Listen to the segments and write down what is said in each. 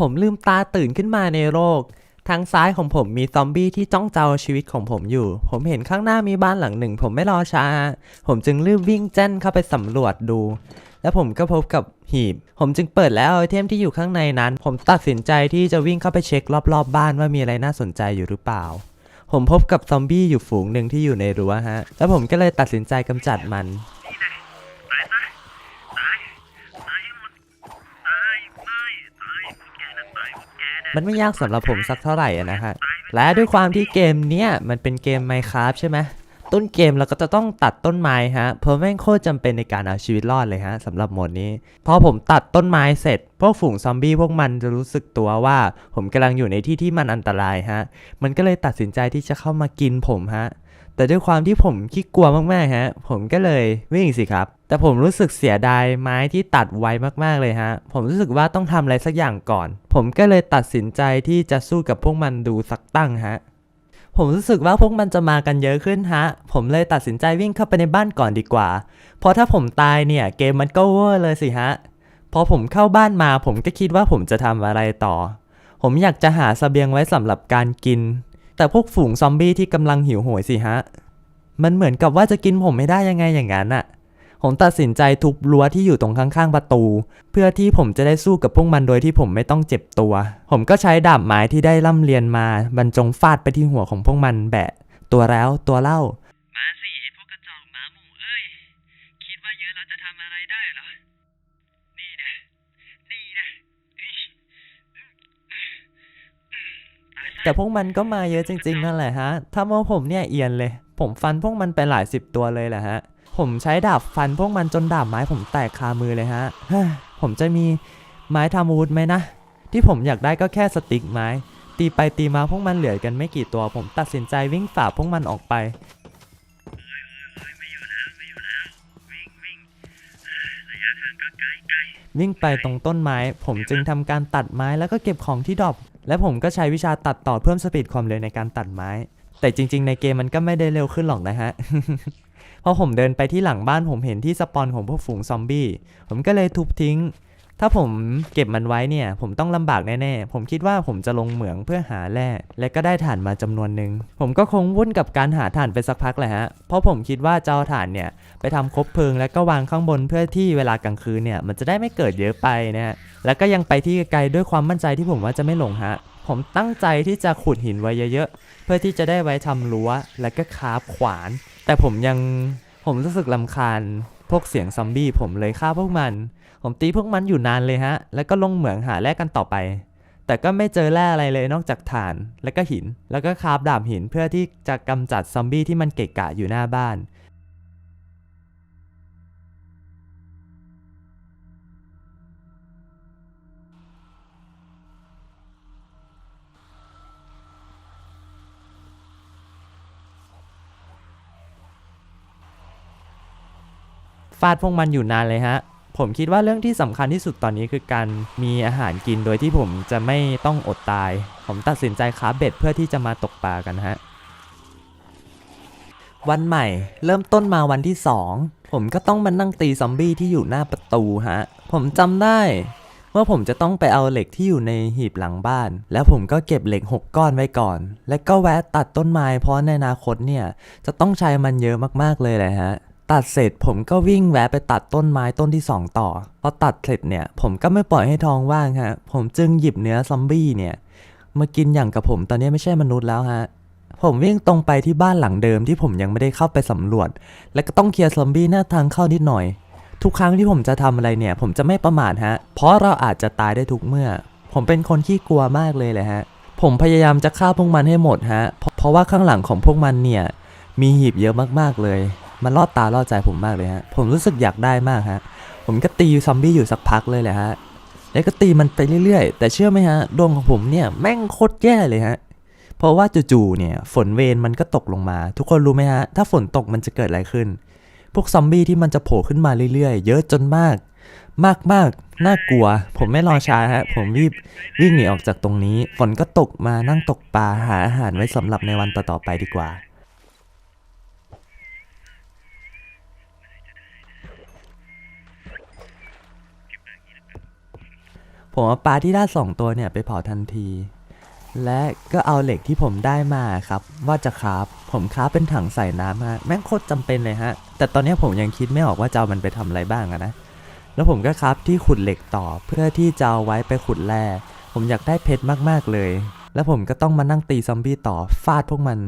ผมลืมตาตื่นขึ้นมาในโลก ทางซ้ายของผมมีซอมบี้ที่จ้องเจะเอาชีวิตของผมอยู่ ผมเห็นข้างหน้ามีบ้านหลังหนึ่ง ผมไม่รอช้า ผมจึงรีบวิ่งแจ้นเข้าไปสำรวจดู แล้วผมก็พบกับหีบ ผมจึงเปิดแล้วไอเทมที่อยู่ข้างในนั้น ผมตัดสินใจที่จะวิ่งเข้าไปเช็ครอบๆบบ้านว่ามีอะไรน่าสนใจอยู่หรือเปล่า ผมพบกับซอมบี้อยู่ฝูงหนึ่งที่อยู่ในรั้วฮะ แล้วผมก็เลยตัดสินใจกำจัดมัน มันไม่ยากสำหรับผมสักเท่าไหร่อะนะฮะ และด้วยความที่เกมเนี้ยมันเป็นเกม Minecraft ใช่ไหมต้นเกมเราก็จะต้องตัดต้นไม้ฮะ เพราะแม่งโคตรจำเป็นในการเอาชีวิตรอดเลยฮะสำหรับโหมดนี้ พอผมตัดต้นไม้เสร็จ พวกฝูงซอมบี้พวกมันจะรู้สึกตัวว่า ผมกำลังอยู่ในที่ที่มันอันตรายฮะ มันก็เลยตัดสินใจที่จะเข้ามากินผมฮะ แต่ด้วยความที่ผมขี้กลัวมากๆฮะ ผมก็เลยวิ่งสิครับ แต่ผมรู้สึกเสียดายไม้ที่ตัดไวมากๆเลยฮะ ผมรู้สึกว่าต้องทำอะไรสักอย่างก่อน ผมก็เลยตัดสินใจที่จะสู้กับพวกมันดูสักตั้งฮะ ผมรู้สึกว่าพวกมันจะมากันเยอะขึ้นฮะ ผมเลยตัดสินใจวิ่งเข้าไปในบ้านก่อนดีกว่า เพราะถ้าผมตายเนี่ยเกมมันก็เวอร์เลยสิฮะ พอผมเข้าบ้านมาผมก็คิดว่าผมจะทำอะไรต่อ ผมอยากจะหาสเสบียงไว้สำหรับการกิน แต่พวกฝูงซอมบี้ที่กำลังหิวโหยสิฮะ มันเหมือนกับว่าจะกินผมไม่ได้ยังไงอย่างนั้นอะผมตัดสินใจทุบรั้วที่อยู่ตรงข้างๆประตู เพื่อที่ผมจะได้สู้กับพวกมันโดยที่ผมไม่ต้องเจ็บตัว ผมก็ใช้ดาบไม้ที่ได้ร่ำเรียนมา บรรจงฟาดไปที่หัวของพวกมันแบะ ตัวแล้วตัวเล่า มาสิ แต่พวกมันก็มาเยอะจริงๆนั่นแหละฮะถ้าว่าผมเนี่ยเอียนเลย ผมฟันพวกมันไปหลายสิบตัวเลยแหละฮะ ผมใช้ดาบฟันพวกมันจนดาบไม้ผมแตกคามือเลยฮะ ผมจะมีไม้ทำอาวุธไหมนะ ที่ผมอยากได้ก็แค่สติ๊กไม้ ตีไปตีมาพวกมันเหลือกันไม่กี่ตัว ผมตัดสินใจวิ่งฝ่าพวกมันออกไป วิ่งไปตรงต้นไม้ ผมจึงทำการตัดไม้แล้วก็เก็บของที่ดรอปและผมก็ใช้วิชาตัดต่อเพิ่มสปีดความเร็วในการตัดไม้ แต่จริง ๆ ในเกมมันก็ไม่ได้เร็วขึ้นหรอกนะฮะพอผมเดินไปที่หลังบ้านผมเห็นที่สปอนของพวกฝูงซอมบี้ผมก็เลยทุบทิ้ง ถ้าผมเก็บมันไว้เนี่ย ผมต้องลำบากแน่ๆ ผมคิดว่าผมจะลงเหมืองเพื่อหาแร่และก็ได้ถ่านมาจำนวนหนึ่ง ผมก็คงวุ่นกับการหาถ่านไปสักพักแหละฮะ เพราะผมคิดว่าจะเอาถ่านเนี่ย ไปทำคบเพลิงแล้วก็วางข้างบนเพื่อที่เวลากลางคืนเนี่ย มันจะได้ไม่เกิดเยอะไปนะฮะ แล้วก็ยังไปที่ไกลด้วยความมั่นใจที่ผมว่าจะไม่หลงฮะ ผมตั้งใจที่จะขุดหินไว้เยอะๆ เพื่อที่จะได้ไว้ทำรั้วและก็คาฟขวาน แต่ผมยังผมรู้สึกลำคาญพวกเสียงซอมบี้ผมเลยฆ่าพวกมัน ผมตีพวกมันอยู่นานเลยฮะ แล้วก็ลงเหมืองหาแร่กันต่อไป แต่ก็ไม่เจอแร่อะไรเลยนอกจากถ่าน และก็หิน แล้วก็คาฟดาบหินเพื่อที่จะกำจัดซอมบี้ที่มันเกะกะอยู่หน้าบ้านฟาดพวกมันอยู่นานเลยฮะ ผมคิดว่าเรื่องที่สำคัญที่สุดตอนนี้คือการมีอาหารกินโดยที่ผมจะไม่ต้องอดตาย ผมตัดสินใจค้าเบ็ดเพื่อที่จะมาตกปลากันฮะ วันใหม่ เริ่มต้นมาวันที่ 2 ผมก็ต้องมานั่งตีซอมบี้ที่อยู่หน้าประตูฮะ ผมจำได้ว่าผมจะต้องไปเอาเหล็กที่อยู่ในหีบหลังบ้าน แล้วผมก็เก็บเหล็ก 6 ก้อนไว้ก่อน แล้วก็แวะตัดต้นไม้เพราะในอนาคตเนี่ยจะต้องใช้มันเยอะมากๆเลยแหละฮะ ตัดเสร็จผมก็วิ่งแวะไปตัดต้นไม้ต้นที่ 2 ต่อ พอตัดเสร็จเนี่ย ผมก็ไม่ปล่อยให้ท้องว่างฮะ ผมจึงหยิบเนื้อซอมบี้เนี่ย มากินอย่างกับผมตอนนี้ไม่ใช่มนุษย์แล้วฮะ ผมวิ่งตรงไปที่บ้านหลังเดิมที่ผมยังไม่ได้เข้าไปสำรวจ และก็ต้องเคลียร์ซอมบี้หน้าทางเข้านิดหน่อย ทุกครั้งที่ผมจะทำอะไรเนี่ย ผมจะไม่ประมาทฮะ เพราะเราอาจจะตายได้ทุกเมื่อ ผมเป็นคนขี้กลัวมากเลยแหละฮะ ผมพยายามจะฆ่าพวกมันให้หมดฮะ เพราะเพราะว่าข้างหลังของพวกมันเนี่ยมีหีบเยอะมากๆเลย มันล่อตาล่อใจผมมากเลยฮะ ผมรู้สึกอยากได้มากฮะ ผมก็ตีซอมบี้อยู่สักพักเลยแหละฮะ แล้วก็ตีมันไปเรื่อยๆ แต่เชื่อไหมฮะ ดวงของผมเนี่ยแม่งโคตรแย่เลยฮะ เพราะว่าจู่ๆ เนี่ย ฝนเวรมันก็ตกลงมา ทุกคนรู้ไหมฮะ ถ้าฝนตกมันจะเกิดอะไรขึ้น พวกซอมบี้ที่มันจะโผล่ขึ้นมาเรื่อยๆ เยอะจนมาก มากมากๆน่ากลัว ผมไม่รอช้าฮะ ผมรีบวิ่งหนีออกจากตรงนี้ ฝนก็ตกมานั่งตกปลาหาอาหารไว้สำหรับในวันต่อๆไปดีกว่า ผมเอาปลาที่ได้สองตัวเนี่ยไปเผาทันที และก็เอาเหล็กที่ผมได้มาครับ ว่าจะคราฟผมคราฟเป็นถังใส่น้ำฮะแม่งโคตรจำเป็นเลยฮะ แต่ตอนนี้ผมยังคิดไม่ออกว่าจะเอามันไปทำอะไรบ้างอะนะ แล้วผมก็คราฟที่ขุดเหล็กต่อเพื่อที่จะเอาไว้ไปขุดแร่ผมอยากได้เพชรมากๆเลย แล้วผมก็ต้องมานั่งตีซอมบี้ต่อฟาดพวกมัน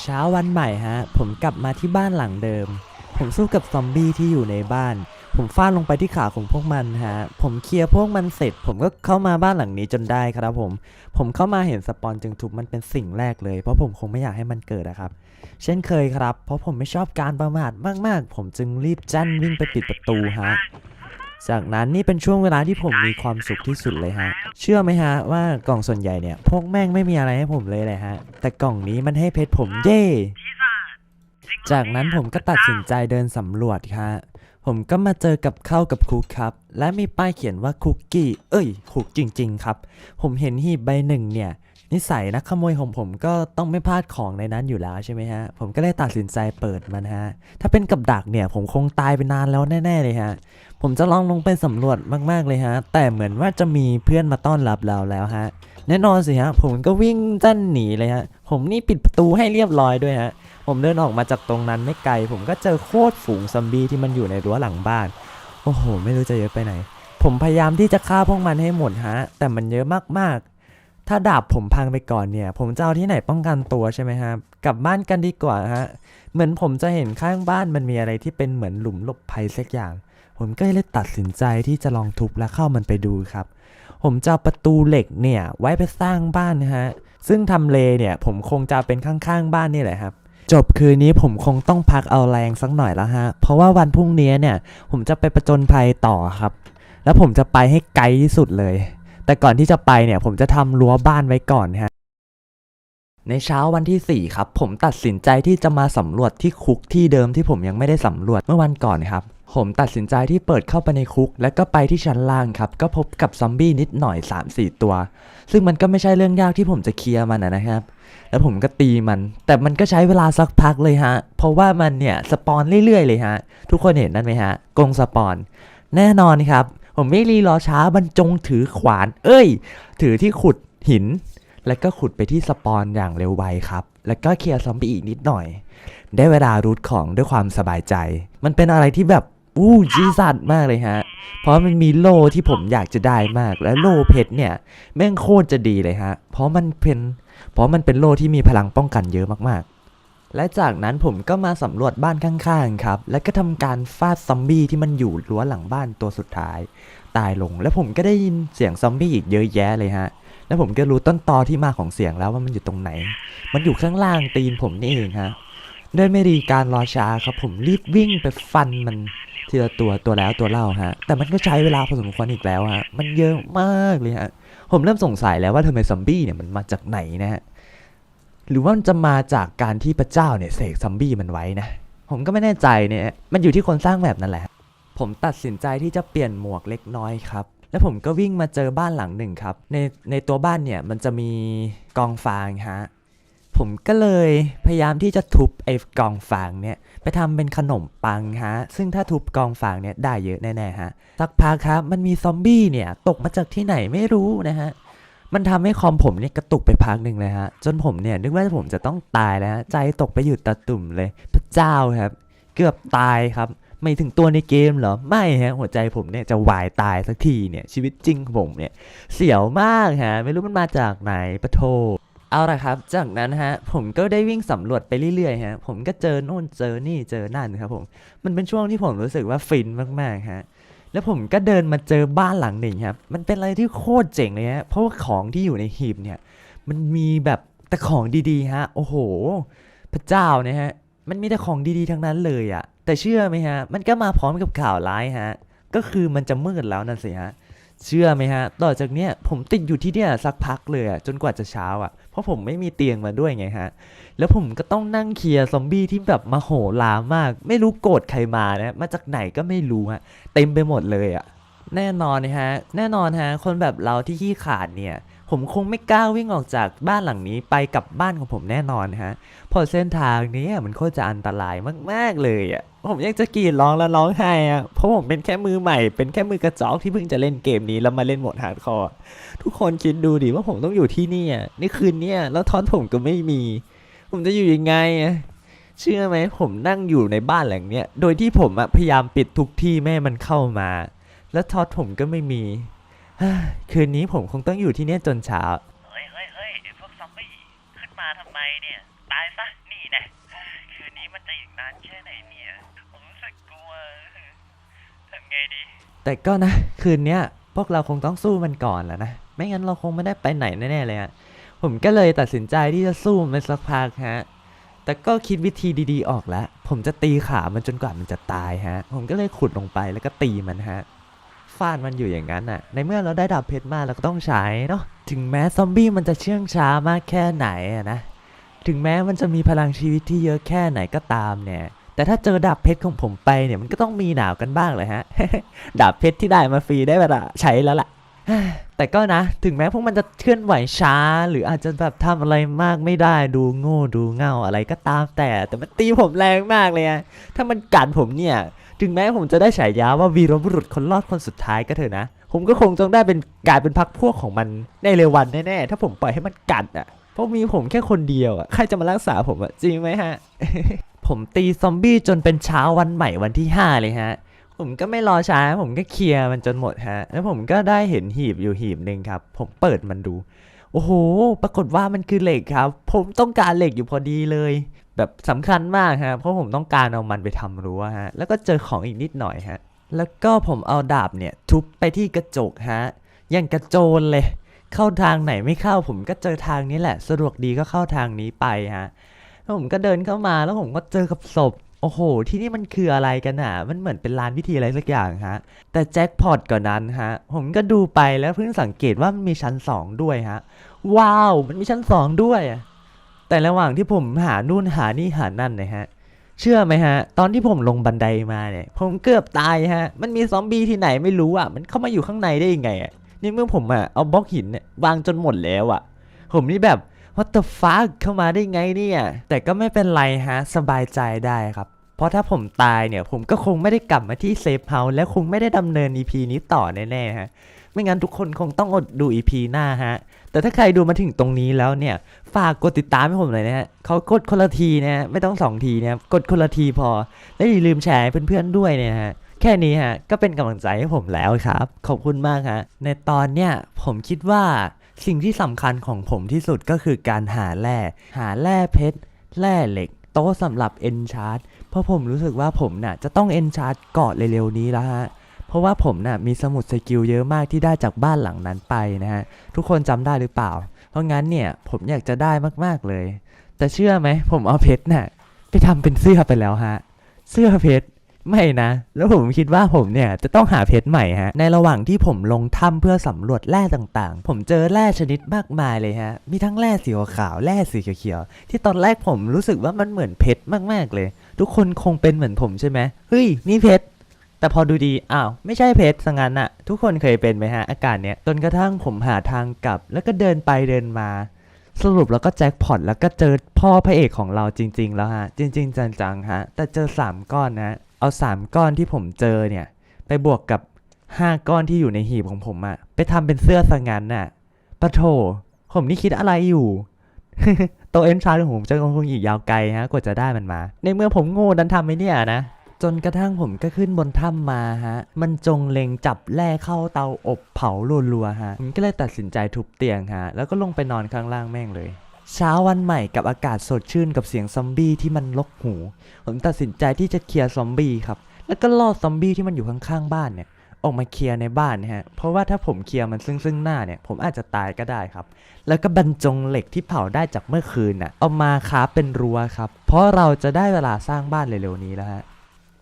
เช้าวันใหม่ฮะ ผมกลับมาที่บ้านหลังเดิม ผมสู้กับซอมบี้ที่อยู่ในบ้าน ผมฟาดลงไปที่ขาของพวกมันฮะ ผมเคลียร์พวกมันเสร็จ ผมก็เข้ามาบ้านหลังนี้จนได้ครับผม ผมเข้ามาเห็นสปอนจึงทุบมันเป็นสิ่งแรกเลย เพราะผมคงไม่อยากให้มันเกิดนะครับ เช่นเคยครับ เพราะผมไม่ชอบการประมาทมาก ๆ ผมจึงรีบจั่นวิ่งไปปิดประตูฮะ จากนั้นนี่เป็นช่วงเวลาที่ผมมีความสุขที่สุดเลยฮะ เชื่อไหมฮะว่ากล่องส่วนใหญ่เนี่ยพวกแม่งไม่มีอะไรให้ผมเลยเลยฮะ แต่กล่องนี้มันให้เพชรผมเย่จากนั้นผมก็ตัดสินใจเดินสำรวจครับผมก็มาเจอกับข้าวกับคุกครับ และมีป้ายเขียนว่าคุกกี้ เอ้ยคุกจริง ๆ ครับ ผมเห็นหีบใบหนึ่งเนี่ย นิสัยนักขโมยของผมก็ต้องไม่พลาดของในนั้นอยู่แล้วใช่ไหมฮะ ผมก็เลยตัดสินใจเปิดมันฮะ ถ้าเป็นกับดักเนี่ยผมคงตายไปนานแล้วแน่ๆเลยฮะ ผมจะลองลงไปสำรวจมากๆเลยฮะ แต่เหมือนว่าจะมีเพื่อนมาต้อนรับเราแล้วฮะ แน่นอนสิฮะ ผมก็วิ่งจั่นหนีเลยฮะ ผมนี่ปิดประตูให้เรียบร้อยด้วยฮะ ผมเดินออกมาจากตรงนั้นไม่ไกล ผมก็เจอโคตรฝูงซอมบี้ที่มันอยู่ในรั้วหลังบ้าน โอ้โห ไม่รู้จะเยอะไปไหน ผมพยายามที่จะฆ่าพวกมันให้หมดฮะ แต่มันเยอะมากๆ ถ้าดาบผมพังไปก่อนเนี่ย ผมจะเอาที่ไหนป้องกันตัวใช่ไหมฮะกลับบ้านกันดีกว่าฮะ เหมือนผมจะเห็นข้างบ้านมันมีอะไรที่เป็นเหมือนหลุมหลบภัยสักอย่าง ผมก็เลยตัดสินใจที่จะลองทุบและเข้ามันไปดูครับ ผมจะเอาประตูเหล็กเนี่ยไว้ไปสร้างบ้านนะฮะ ซึ่งทำเลเนี่ยผมคงจะเป็นข้างๆบ้านนี่แหละครับ จบคืนนี้ผมคงต้องพักเอาแรงสักหน่อยแล้วฮะ เพราะว่าวันพรุ่งนี้เนี่ยผมจะไปประจนภัยต่อครับ แล้วผมจะไปให้ไกลที่สุดเลย แต่ก่อนที่จะไปเนี่ยผมจะทำรั้วบ้านไว้ก่อนฮะในเช้าวันที่ 4 ครับ ผมตัดสินใจที่จะมาสำรวจที่คุกที่เดิมที่ผมยังไม่ได้สำรวจเมื่อวันก่อนครับ ผมตัดสินใจที่เปิดเข้าไปในคุก แล้วก็ไปที่ชั้นล่างครับ ก็พบกับซอมบี้นิดหน่อย 3-4 ตัว ซึ่งมันก็ไม่ใช่เรื่องยากที่ผมจะเคลียร์มันนะนะครับ แล้วผมก็ตีมัน แต่มันก็ใช้เวลาสักพักเลยฮะ เพราะว่ามันเนี่ยสปอนเรื่อยๆเลยฮะ ทุกคนเห็นนั่นไหมฮะกงสปอน แน่นอนครับ ผมไม่รีรอช้าบรรจงถือขวาน เอ้ย ถือที่ขุดหิน แล้วก็ขุดไปที่สปอนอย่างเร็วไวครับ แล้วก็เคลียร์ซอมบี้อีกนิดหน่อย ได้เวลารูทของด้วยความสบายใจ มันเป็นอะไรที่แบบอู้จีสัตมากเลยฮะ เพราะมันมีโล่ที่ผมอยากจะได้มาก และโล่เพชรเนี่ยแม่งโคตรจะดีเลยฮะ เพราะมันเป็น เพราะมันเป็นโล่ที่มีพลังป้องกันเยอะมากๆ และจากนั้นผมก็มาสำรวจบ้านข้างๆครับ และก็ทำการฟาดซอมบี้ที่มันอยู่รั้วหลังบ้านตัวสุดท้าย ตายลง แล้วผมก็ได้ยินเสียงซอมบี้อีกเยอะแยะเลยฮะ แล้วผมก็รู้ต้นตอที่มาของเสียงแล้วว่ามันอยู่ตรงไหน มันอยู่ข้างล่างตีนผมนี่เองฮะ ด้วยไม่รีการรอช้าครับ ผมรีบวิ่งไปฟันมันทีละตัวตัวแล้วตัวเล่าฮะ แต่มันก็ใช้เวลาพอสมควรอีกแล้วฮะ มันเยอะมากเลยฮะ ผมเริ่มสงสัยแล้วว่าทำไมซอมบี้เนี่ยมันมาจากไหนนะฮะ หรือว่ามันจะมาจากการที่พระเจ้าเนี่ยเสกซอมบี้มันไว้นะ ผมก็ไม่แน่ใจเนี่ยมันอยู่ที่คนสร้างแบบนั่นแหละ ผมตัดสินใจที่จะเปลี่ยนหมวกเล็กน้อยครับแล้วผมก็วิ่งมาเจอบ้านหลังหนึ่งครับ ในในตัวบ้านเนี่ยมันจะมีกองฟางฮะ ผมก็เลยพยายามที่จะทุบไอ้กองฟางเนี่ยไปทำเป็นขนมปังฮะ ซึ่งถ้าทุบกองฟางเนี่ยได้เยอะแน่ๆฮะ สักพักครับมันมีซอมบี้เนี่ยตกมาจากที่ไหนไม่รู้นะฮะ มันทำให้คอมผมเนี่ยกระตุกไปพักหนึ่งเลยฮะ จนผมเนี่ยนึกว่าผมจะต้องตายแล้วใจตกไปอยู่ตะตุ่มเลย พระเจ้าครับ เกือบตายครับ ไม่ถึงตัวในเกมเหรอ ไม่ฮะ หัวใจผมเนี่ยจะวายตายสักทีเนี่ย ชีวิตจริงของผมเนี่ย เสียวมากฮะ ไม่รู้มันมาจากไหนปะโทเอาละครับ จากนั้นฮะ ผมก็ได้วิ่งสำรวจไปเรื่อยๆฮะ ผมก็เจอโน่นเจอนี่เจอนั่นครับผม มันเป็นช่วงที่ผมรู้สึกว่าฟินมากๆฮะ แล้วผมก็เดินมาเจอบ้านหลังหนึ่งครับ มันเป็นอะไรที่โคตรเจ๋งเลยฮะ เพราะว่าของที่อยู่ในหีบเนี่ย มันมีแบบแต่ของดีๆฮะ โอ้โห พระเจ้าเนี่ยฮะ มันมีแต่ของดีๆทั้งนั้นเลยอะแต่เชื่อไหมฮะ มันก็มาพร้อมกับข่าวร้ายฮะ ก็คือมันจะมืดแล้วนั่นสิฮะ เชื่อไหมฮะ ต่อจากเนี้ยผมติดอยู่ที่เนี่ยสักพักเลยอะจนกว่าจะเช้าอะเพราะผมไม่มีเตียงมาด้วยไงฮะ แล้วผมก็ต้องนั่งเคลียร์ซอมบี้ที่แบบมาโหรามาก ไม่รู้โกรธใครมานะ มาจากไหนก็ไม่รู้ฮะ เต็มไปหมดเลยอะ่ะแน่นอนนะฮะ แน่นอนฮะ คนแบบเราที่ขี้ขาดเนี่ย ผมคงไม่กล้าวิ่งออกจากบ้านหลังนี้ไปกับบ้านของผมแน่นอนฮะเพอเส้นทางนี้มันโคตรจะอันตรายมากๆเลยอะผมยังจะกรีดร้องแล้วร้องไห้อะเพราะผมเป็นแค่มือใหม่เป็นแค่มือกระจอกที่เพิ่งจะเล่นเกมนี้แล้วมาเล่นโหมดฮาร์ดคอร์ทุกคนคิดดูดิว่าผมต้องอยู่ที่นี่อะนี่คืนเนี้ยแล้วทอนผมก็ไม่มี ผมจะอยู่ยังไงอะเชื่อไหมผมนั่งอยู่ในบ้านหลังเนี้ยโดยที่ผมพยายามปิดทุกที่แม่มันเข้ามา แล้วทอดผมก็ไม่มี คืนนี้ผมคงต้องอยู่ที่เนี่ยจนเช้า เฮ้ยเฮ้ยเฮ้ยไอ้พวกซอมบี้ขึ้นมาทำไมเนี่ย ตายซะ นี่แน่คืนนี้มันจะอีกนานแค่ไหนเนี่ย ผมรู้สึกกลัวทำไงดี แต่ก็นะ คืนเนี้ยพวกเราคงต้องสู้มันก่อนแหล้วนะ ไม่งั้นเราคงไม่ได้ไปไหนแน่ๆเลยอะผมก็เลยตัดสินใจที่จะสู้มันสักพักฮะ แต่ก็คิดวิธีดีๆออกแล้ว ผมจะตีขามันจนกว่ามันจะตายฮะ ผมก็เลยขุดลงไปแล้วก็ตีมันฮะ ฟาดมันอยู่อย่างนั้นน่ะ ในเมื่อเราได้ดาบเพชรมาเราก็ต้องใช้เนาะ ถึงแม้ซอมบี้มันจะเชื่องช้ามากแค่ไหนอะนะ ถึงแม้มันจะมีพลังชีวิตที่เยอะแค่ไหนก็ตามเนี่ย แต่ถ้าเจอดาบเพชรของผมไปเนี่ยมันก็ต้องมีหนาวกันบ้างเลยฮะ ดาบเพชรที่ได้มาฟรีได้เวลาใช้แล้วล่ะ แต่ก็นะ ถึงแม้พวกมันจะเคลื่อนไหวช้า หรืออาจจะแบบทำอะไรมากไม่ได้ดูโง่ดูเง่าอะไรก็ตามแต่ แต่มันตีผมแรงมากเลยอะถ้ามันกัดผมเนี่ย ถึงแม้ผมจะได้ฉายาว่าวีรบุรุษคนรอดคนสุดท้ายก็เถอะนะ ผมก็คงต้องได้เป็นกลายเป็นพักพวกของมันในเร็ววันแน่ๆ ถ้าผมปล่อยให้มันกัดอะ เพราะมีผมแค่คนเดียวอะ ใครจะมารักษาผมอะ จริงไหมฮะ ผมตีซอมบี้จนเป็นเช้าวันใหม่วันที่ 5 เลยฮะ ผมก็ไม่รอช้า ผมก็เคลียร์มันจนหมดฮะ แล้วผมก็ได้เห็นหีบอยู่หีบหนึ่งครับ ผมเปิดมันดู โอ้โห ปรากฏว่ามันคือเหล็กครับ ผมต้องการเหล็กอยู่พอดีเลย แบบสำคัญมากฮะเพราะผมต้องการเอามันไปทำรั้วฮะแล้วก็เจอของอีกนิดหน่อยฮะแล้วก็ผมเอาดาบเนี่ยทุบไปที่กระจกฮะอย่างกระโจนเลย เข้าทางไหนไม่เข้าผมก็เจอทางนี้แหละ สะดวกดีก็เข้าทางนี้ไปฮะแล้วผมก็เดินเข้ามาแล้วผมก็เจอกับศพโอ้โห ที่นี่มันคืออะไรกันอะ มันเหมือนเป็นลานพิธีอะไรสักอย่างฮะ แต่แจ็คพอตก่อนนั้นฮะ ผมก็ดูไปแล้วเพิ่งสังเกตว่ามันมีชั้นสองด้วยฮะ ว้าว มันมีชั้นสองด้วยอะ แต่ระหว่างที่ผมหานู่นหานี่หานั่นนะฮะ เชื่อไหมฮะ ตอนที่ผมลงบันไดมาเนี่ย ผมเกือบตายฮะ มันมีซอมบี้ที่ไหนไม่รู้อะ มันเข้ามาอยู่ข้างในได้ยังไงอะ นี่เมื่อผมอะเอาบล็อกหินเนี่ยวางจนหมดแล้วอะ ผมนี่แบบ what the fuck เข้ามาได้ไงเนี่ย แต่ก็ไม่เป็นไรฮะ สบายใจได้ครับ เพราะถ้าผมตายเนี่ย ผมก็คงไม่ได้กลับมาที่เซฟเฮาส์และคงไม่ได้ดำเนิน EP นี้ต่อแน่ๆฮะ ไม่งั้นทุกคนคงต้องอดดู EP หน้าฮะ แต่ถ้าใครดูมาถึงตรงนี้แล้วเนี่ย ฝากกดติดตามให้ผมหน่อยนะฮะเขากดคนละทีนะฮะไม่ต้องสองทีนะกดคนละทีพอ และอย่าลืมแชร์ให้เพื่อนๆด้วยเนี่ยฮะแค่นี้ฮะก็เป็นกำลังใจให้ผมแล้วครับ ขอบคุณมากฮะในตอนเนี้ยผมคิดว่าสิ่งที่สำคัญของผมที่สุดก็คือการหาแร่หาแร่เพชรแร่เหล็ก โต๊ะสำหรับเอนชาร์ดเพราะผมรู้สึกว่าผมน่ะจะต้องเอนชาร์ดเกาะเร็วๆนี้แล้วฮะ เพราะว่าผมน่ะมีสมุดสกิลเยอะมากที่ได้จากบ้านหลังนั้นไปนะฮะ ทุกคนจำได้หรือเปล่า เพราะงั้นเนี่ยผมอยากจะได้มากๆเลย แต่เชื่อไหมผมเอาเพชรน่ะไปทำเป็นเสื้อไปแล้วฮะ เสื้อเพชรไม่นะ แล้วผมคิดว่าผมเนี่ยจะต้องหาเพชรใหม่ฮะ ในระหว่างที่ผมลงถ้ำเพื่อสำรวจแร่ต่างๆ ผมเจอแร่ชนิดมากมายเลยฮะ มีทั้งแร่สีขาวแร่สีเขียวๆ ที่ตอนแรกผมรู้สึกว่ามันเหมือนเพชรมากๆเลย ทุกคนคงเป็นเหมือนผมใช่ไหมเฮ้ยนี่เพชร แต่พอดูดีอ้าวไม่ใช่เพชรสังนั้นอะทุกคนเคยเป็นไหมฮะอาการเนี้ยจนกระทั่งผมหาทางกลับ แล้วก็เดินไปเดินมา สรุปแล้วก็แจ็คพอตแล้วก็เจอพ่อพระเอกของเราจริง ๆ แล้วฮะ จริง ๆ จังๆฮะแต่เจอ 3 ก้อนนะ เอา 3 ก้อนที่ผมเจอเนี่ย ไปบวกกับ 5 ก้อนที่อยู่ในหีบของผมอะไปทำเป็นเสื้อสังนั้นน่ะปะโถผมนี่คิดอะไรอยู่โตเอ็นชาร์ของผมจะคงอีกยาวไกลฮะกว่าจะได้มันมา ในเมื่อผมโง่ดันทำไม่เนี่ยนะ จนกระทั่งผมก็ขึ้นบนถ้ำมาฮะ มันจงเล็งจับแร่เข้าเตาอบเผารัวๆฮะ ผมก็เลยตัดสินใจทุบเตียงฮะ แล้วก็ลงไปนอนข้างล่างแม่งเลย เช้าวันใหม่กับอากาศสดชื่นกับเสียงซอมบี้ที่มันลกหู ผมตัดสินใจที่จะเคลียร์ซอมบี้ครับ แล้วก็ล่อซอมบี้ที่มันอยู่ข้างๆบ้านเนี่ยออกมาเคลียร์ในบ้านนะฮะ เพราะว่าถ้าผมเคลียร์มันซึ่งซึ่งหน้าเนี่ย ผมอาจจะตายก็ได้ครับ แล้วก็บรรจงเหล็กที่เผาได้จากเมื่อคืนน่ะ เอามาคราเป็นรั้วครับ เพราะเราจะได้เวลาสร้างบ้านเร็วๆนี้แล้วฮะ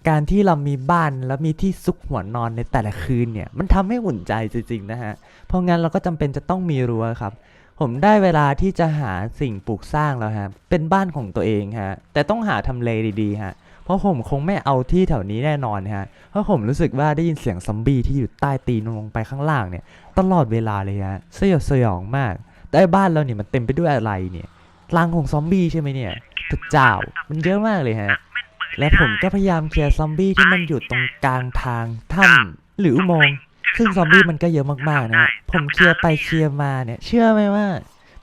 การที่เรามีบ้านแล้วมีที่ซุกหัวนอนในแต่ละคืนเนี่ยมันทำให้อุ่นใจจริงๆนะฮะ เพราะงั้นเราก็จำเป็นจะต้องมีรั้วครับ ผมได้เวลาที่จะหาสิ่งปลูกสร้างแล้วฮะ เป็นบ้านของตัวเองฮะ แต่ต้องหาทำเลดีๆฮะ เพราะผมคงไม่เอาที่แถวนี้แน่นอนฮะ เพราะผมรู้สึกว่าได้ยินเสียงซอมบี้ที่อยู่ใต้ตีนลงไปข้างล่างเนี่ย ตลอดเวลาเลยฮะสยดสยองมาก แต่ไอ้บ้านเราเนี่ยมันเต็มไปด้วยอะไรเนี่ยรังของซอมบี้ใช่ไหมเนี่ยพระเจ้ามันเยอะมากเลยฮะ และผมก็พยายามเคลียร์ซอมบี้ที่มันอยู่ตรงกลางทางถ้ำหรืออุโมงค์ซึ่งซอมบี้มันก็เยอะมากๆนะฮะผมเคลียร์ไปเคลียร์มาเนี่ยเชื่อไหมว่า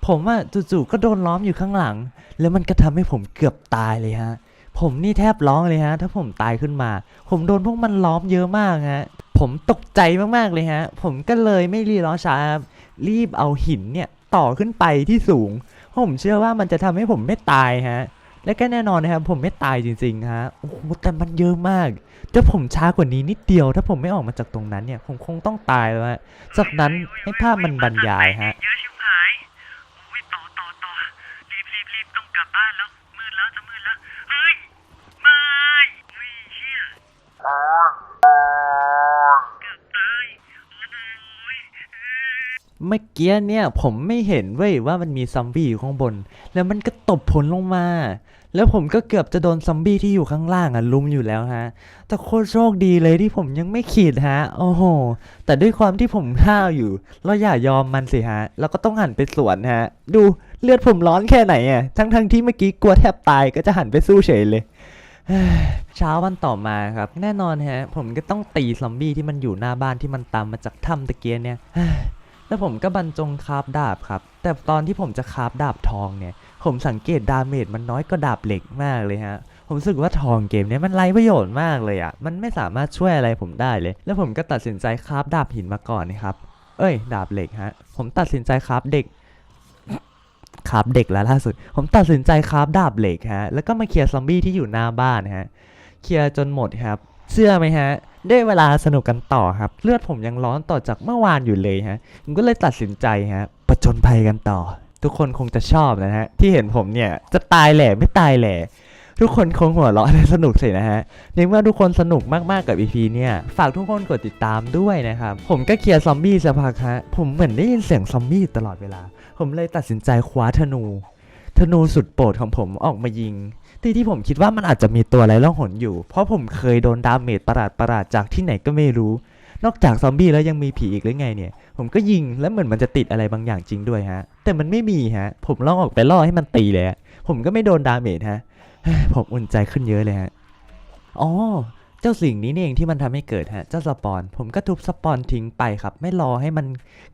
ผมอะจู่ๆก็โดนล้อมอยู่ข้างหลัง แล้วมันก็ทำให้ผมเกือบตายเลยฮะ ผมนี่แทบร้องเลยฮะ ถ้าผมตายขึ้นมา ผมโดนพวกมันล้อมเยอะมากฮะผมตกใจมากๆเลยฮะ ผมก็เลยไม่รีรอช้าครับรีบเอาหินเนี่ยต่อขึ้นไปที่สูงเพราะผมเชื่อว่ามันจะทำให้ผมไม่ตายฮะ และก็แน่นอนนะครับผมไม่ตายจริงๆฮะโอ้โหแต่มันเยอะมากถ้าผมช้ากว่านี้นิดเดียว ถ้าผมไม่ออกมาจากตรงนั้นเนี่ยผมคงต้องตายแล้วฮะจากนั้นให้ภาพมันบรรยายฮะ เยอะชิบหายอุ้ยต่อต่อต่อรีบรีบรีบต้องกลับบ้านแล้ว มืดแล้วจะมืดแล้ว เฮ้ย ไม่อุ้ยเชี่ยเกือบตายโอ้ย เมื่อกี้เนี่ย ผมไม่เห็นเว้ยว่ามันมีซอมบี้อยู่ข้างบน แล้วมันก็ตบผลลงมา แล้วผมก็เกือบจะโดนซอมบี้ที่อยู่ข้างล่างอะลุมอยู่แล้วฮะ แต่โคตรโชคดีเลยที่ผมยังไม่ขีดฮะ โอ้โห แต่ด้วยความที่ผมห้าวอยู่ เราอย่ายอมมันสิฮะ เราก็ต้องหันไปสวนฮะ ดูเลือดผมร้อนแค่ไหนอะ ทั้งทั้งที่เมื่อกี้กลัวแทบตายก็จะหันไปสู้เฉยเลยเช้าวันต่อมาครับ แน่นอนฮะ ผมก็ต้องตีซอมบี้ที่มันอยู่หน้าบ้านที่มันตามมาจากถ้ำตะเกียนเนี่ย แล้วผมก็บรรจงคาบดาบครับ แต่ตอนที่ผมจะคาบดาบทองเนี่ย ผมสังเกตดาเมจมันน้อยกว่าดาบเหล็กมากเลยฮะ ผมรู้สึกว่าทองเกมเนี้ยมันไร้ประโยชน์มากเลยอะ่ะ มันไม่สามารถช่วยอะไรผมได้เลย แล้วผมก็ตัดสินใจคาบดาบหินมาก่อนนะครับ เอ้ย ดาบเหล็กฮะ ผมตัดสินใจคาบเด็กคาบเด็กแล้วล่าสุด ผมตัดสินใจคาบดาบเหล็กฮะ แล้วก็มาเคลียร์ซอมบี้ที่อยู่หน้าบ้านฮะ เคลียร์จนหมดครับ เชื่อไหมฮะ ได้เวลาสนุกกันต่อครับ เลือดผมยังร้อนต่อจากเมื่อวานอยู่เลยฮะผมก็เลยตัดสินใจฮะประจนภัยกันต่อ ทุกคนคงจะชอบนะฮะ ที่เห็นผมเนี่ยจะตายแหล่ไม่ตายแหล่ทุกคนคงหัวเราะและสนุกสินะฮะ ในเมื่อทุกคนสนุกมากๆกับ EP เนี่ย ฝากทุกคนกดติดตามด้วยนะครับ ผมก็เคลียร์ซอมบี้สักพักฮะ ผมเหมือนได้ยินเสียงซอมบี้ตลอดเวลา ผมเลยตัดสินใจคว้าธนู ธนูสุดโปรดของผมออกมายิง ที่ที่ผมคิดว่ามันอาจจะมีตัวอะไรล่องหนอยู่ เพราะผมเคยโดนดาเมจประหลาดประหลาดๆจากที่ไหนก็ไม่รู้ นอกจากซอมบี้แล้วยังมีผีอีกหรือไงเนี่ย ผมก็ยิงแล้วเหมือนมันจะติดอะไรบางอย่างจริงด้วยฮะ แต่มันไม่มีฮะ ผมลองออกไปล่อให้มันตีเลยผมก็ไม่โดนดาเมจฮะผมอุ่นใจขึ้นเยอะเลยฮะอ๋อเจ้าสิ่งนี้นี่เองที่มันทำให้เกิดฮะ เจ้าสปอน ผมก็ทุบสปอนทิ้งไปครับ ไม่รอให้มัน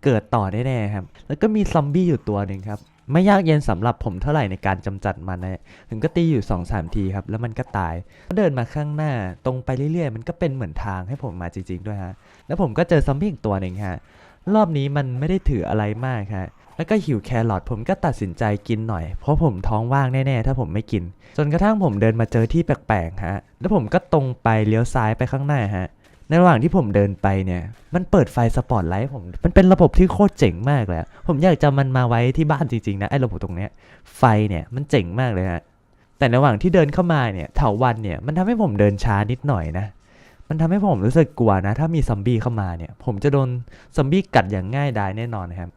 เกิดต่อแน่ๆครับ แล้วก็มีซอมบี้อยู่ตัวหนึ่งครับ ไม่ยากเย็นสำหรับผมเท่าไหร่ในการกำจัดมันนะถึงก็ตีอยู่2อสามทีครับ แล้วมันก็ตายก็เดินมาข้างหน้าตรงไปเรื่อยๆ มันก็เป็นเหมือนทางให้ผมมาจริงๆด้วยฮะ แล้วผมก็เจอซอมบี้อีกตัวหนึ่งฮะ รอบนี้มันไม่ได้ถืออะไรมากฮะ แล้วก็หิวแครอทผมก็ตัดสินใจกินหน่อย เพราะผมท้องว่างแน่ๆ ถ้าผมไม่กิน จนกระทั่งผมเดินมาเจอที่แปลกๆฮะ แล้วผมก็ตรงไปเลี้ยวซ้ายไปข้างหน้าฮะ ในระหว่างที่ผมเดินไปเนี่ย มันเปิดไฟสปอตไลท์ผม มันเป็นระบบที่โคตรเจ๋งมากเลยผมอยากจะมันมาไว้ที่บ้านจริงๆนะไอ้ระบบตรงเนี้ย ไฟเนี่ยมันเจ๋งมากเลยฮะ แต่ในระหว่างที่เดินเข้ามาเนี่ยเถาวันเนี่ยมันทำให้ผมเดินช้านิดหน่อยนะ มันทำให้ผมรู้สึกกลัวนะ ถ้ามีซอมบี้เข้ามาเนี่ย ผมจะโดนซอมบี้กัดอย่างง่ายดายแน่นอนนะครับ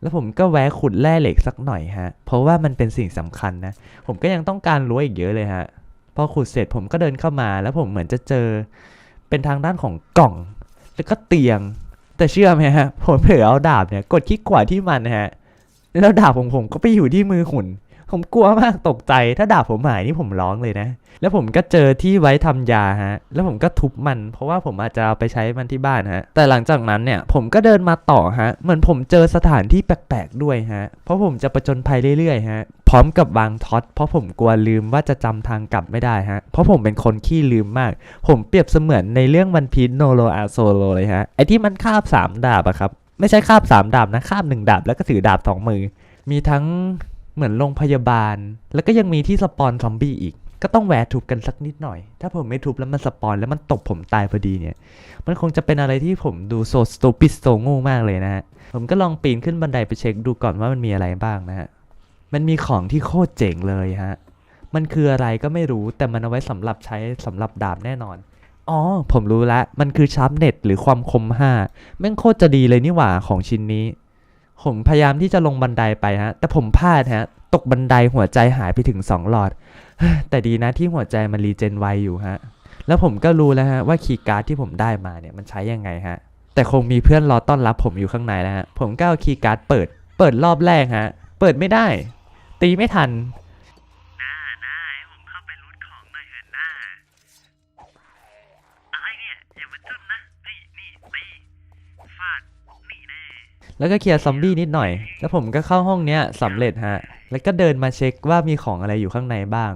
แล้วผมก็แวะขุดแร่เหล็กสักหน่อยฮะ เพราะว่ามันเป็นสิ่งสำคัญนะ ผมก็ยังต้องการรั้วอีกเยอะเลยฮะ พอขุดเสร็จผมก็เดินเข้ามา แล้วผมเหมือนจะเจอ เป็นทางด้านของกล่อง แล้วก็เตียง แต่เชื่อไหมฮะผมเผลอเอาดาบเนี่ยกดคลิกขวาที่มันนะฮะแล้วดาบของผมก็ไปอยู่ที่มือหุ่น ผมกลัวมากตกใจ ถ้าดาบผมหายนี่ผมร้องเลยนะ แล้วผมก็เจอที่ไว้ทำยาฮะ แล้วผมก็ทุบมัน เพราะว่าผมอาจจะเอาไปใช้มันที่บ้านฮะ แต่หลังจากนั้นเนี่ยผมก็เดินมาต่อฮะ เหมือนผมเจอสถานที่แปลกๆด้วยฮะ เพราะผมจะประจนภัยเรื่อยๆฮะ พร้อมกับวางท็อต เพราะผมกลัวลืมว่าจะจำทางกลับไม่ได้ฮะ เพราะผมเป็นคนขี้ลืมมาก ผมเปรียบเสมือนในเรื่องวันพีชโนโลอาโซโลเลยฮะ ไอที่มันคาบสามดาบอะครับ ไม่ใช่คาบสามดาบนะ คาบหนึ่งดาบแล้วก็ถือดาบสองมือ มีทั้ง เหมือนโรงพยาบาล แล้วก็ยังมีที่สปอนซอมบี้อีก ก็ต้องแหวะทุบกันสักนิดหน่อย ถ้าผมไม่ทุบแล้วมันสปอนแล้วมันตบผมตายพอดีเนี่ย มันคงจะเป็นอะไรที่ผมดูโซสตูปิสโซง่มากเลยนะฮะ ผมก็ลองปีนขึ้นบันไดไปเช็คดูก่อนว่ามันมีอะไรบ้างนะฮะ มันมีของที่โคตรเจ๋งเลยฮะ มันคืออะไรก็ไม่รู้แต่มันเอาไว้สำหรับใช้สำหรับดาบแน่นอนอ๋อ ผมรู้ละ มันคือชาร์ปเน็ตหรือความคม 5 แม่งโคตรจะดีเลยนี่หว่าของชิ้นนี้ ผมพยายามที่จะลงบันไดไปฮะ แต่ผมพลาดฮะ ตกบันไดหัวใจหายไปถึง 2 หลอด แต่ดีนะที่หัวใจมันรีเจนไวอยู่ฮะ แล้วผมก็รู้แล้วฮะว่าคีย์การ์ดที่ผมได้มาเนี่ยมันใช้ยังไงฮะ แต่คงมีเพื่อนรอต้อนรับผมอยู่ข้างในแล้วฮะ ผมก็เอาคีย์การ์ดเปิด เปิดรอบแรกฮะ เปิดไม่ได้ ตีไม่ทัน แล้วก็เคลียร์ซอมบี้นิดหน่อย แล้วผมก็เข้าห้องเนี้ยสำเร็จฮะ แล้วก็เดินมาเช็คว่ามีของอะไรอยู่ข้างในบ้าง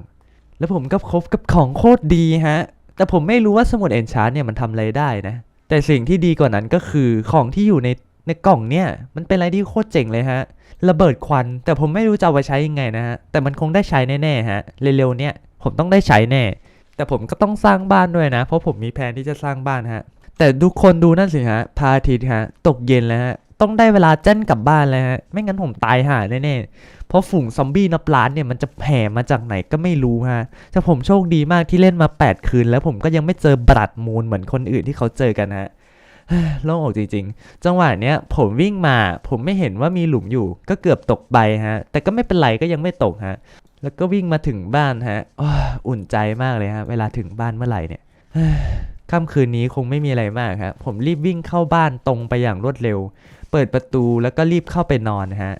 แล้วผมก็คบกับของโคตรดีฮะ แต่ผมไม่รู้ว่าสมุดเอนชาร์เนี่ยมันทำอะไรได้นะ แต่สิ่งที่ดีกว่านั้นก็คือของที่อยู่ในในกล่องเนี่ย มันเป็นอะไรที่โคตรเจ๋งเลยฮะ ระเบิดควัน แต่ผมไม่รู้จะเอาไปใช้ยังไงนะฮะ แต่มันคงได้ใช้แน่ๆฮะ เร็วๆเนี่ยผมต้องได้ใช้แน่ แต่ผมก็ต้องสร้างบ้านด้วยนะ เพราะผมมีแผนที่จะสร้างบ้านฮะ แต่ทุกคนดูนั่นสิฮะพระอาทิตย์ฮะ ตกเย็นแล้วฮะ ต้องได้เวลาเจ้นกลับบ้านแล้วฮะ ไม่งั้นผมตายห่าแน่ๆ เพราะฝูงซอมบี้นับล้านเนี่ยมันจะแผ่มาจากไหนก็ไม่รู้ฮะ แต่ผมโชคดีมากที่เล่นมา 8 คืน แล้วผมก็ยังไม่เจอบลัดมูลเหมือนคนอื่นที่เขาเจอกันฮะโล่งอกจริงๆ จังหวะเนี้ยผมวิ่งมาผมไม่เห็นว่ามีหลุมอยู่ ก็เกือบตกไปฮะ แต่ก็ไม่เป็นไรก็ยังไม่ตกฮะ แล้วก็วิ่งมาถึงบ้านฮะอ้ออุ่นใจมากเลยฮะ เวลาถึงบ้านเมื่อไหร่เนี่ย ค่ำคืนนี้คงไม่มีอะไรมากครับผมรีบวิ่งเข้าบ้านตรงไปอย่างรวดเร็ว เปิดประตูแล้วก็รีบเข้าไปนอนฮะ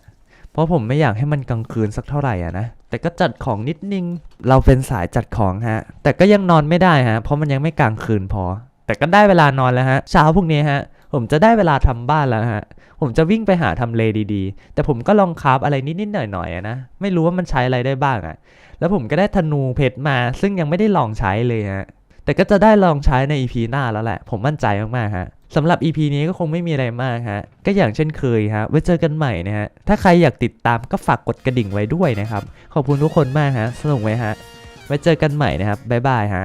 เพราะผมไม่อยากให้มันกลางคืนสักเท่าไหร่อะนะ แต่ก็จัดของนิดนึง เราเป็นสายจัดของฮะ แต่ก็ยังนอนไม่ได้ฮะ เพราะมันยังไม่กลางคืนพอ แต่ก็ได้เวลานอนแล้วฮะ เช้าพรุ่งนี้ฮะ ผมจะได้เวลาทำบ้านแล้วฮะ ผมจะวิ่งไปหาทำเลดีๆ แต่ผมก็ลองคราฟอะไรนิดๆหน่อยๆอะนะ ไม่รู้ว่ามันใช้อะไรได้บ้างอะ แล้วผมก็ได้ธนูเพชรมา ซึ่งยังไม่ได้ลองใช้เลยฮะ แต่ก็จะได้ลองใช้ใน EP หน้าแล้วแหละ ผมมั่นใจมากๆฮะสำหรับ EP นี้ก็คงไม่มีอะไรมากฮะ ก็อย่างเช่นเคยฮะ ไว้เจอกันใหม่นะฮะ ถ้าใครอยากติดตามก็ฝากกดกระดิ่งไว้ด้วยนะครับ ขอบคุณทุกคนมากฮะ สนุกไหมฮะ ไว้เจอกันใหม่นะครับ บ๊ายบายฮะ